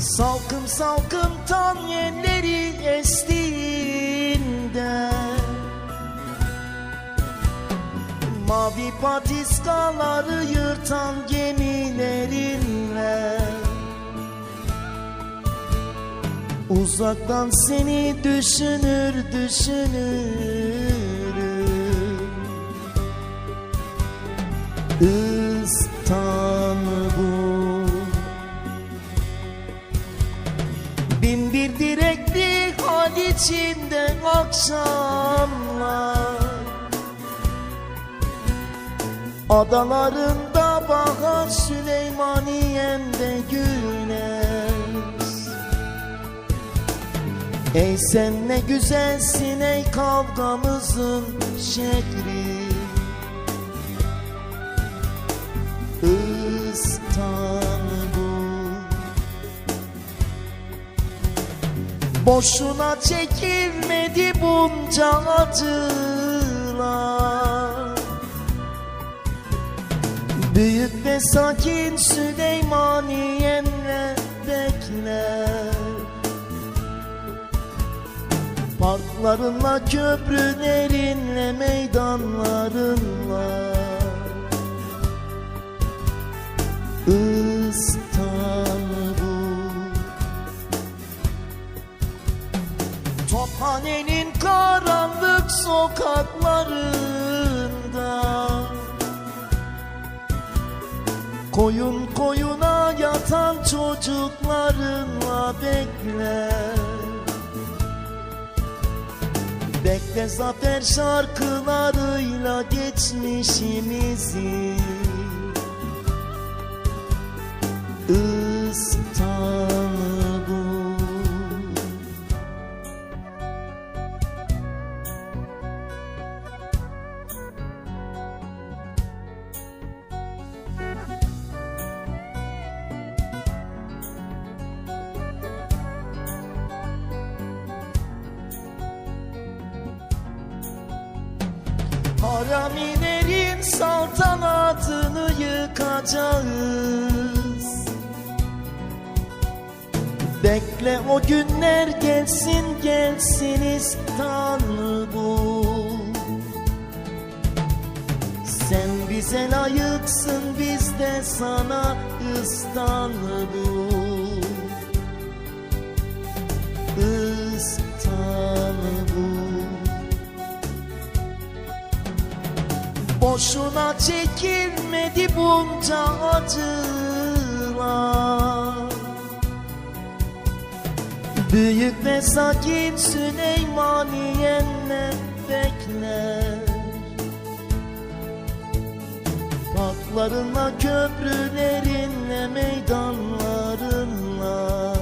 Salkım salkım tan yerleri estiğinde Mavi patiskaları yırtan gemilerinle Uzaktan seni düşünür düşünürüm içinde akşamlar. Adalarında bahar Süleymaniye'mde güneş. Ey sen ne güzelsin ey kavgamızın şekli. İstanbul Boşuna çekilmedi bunca acılar. Büyük ve sakin Süleymaniye'mle bekler. Parklarınla, köprülerinle, meydanlarınla Tophanenin karanlık sokaklarında. Koyun koyuna yatan çocuklarınla bekler Bekle zafer şarkılarıyla geçmişimizi. İstanbul Haramilerin saltanatını yıkacağız. Bekle o günler gelsin gelsin İstanbul. Sen bize layıksın biz de sana İstanbul Boşuna çekilmedi bunca acılar. Büyük ve sakin Süleymaniye'nle bekler. Parklarınla, köprülerinle, meydanlarınla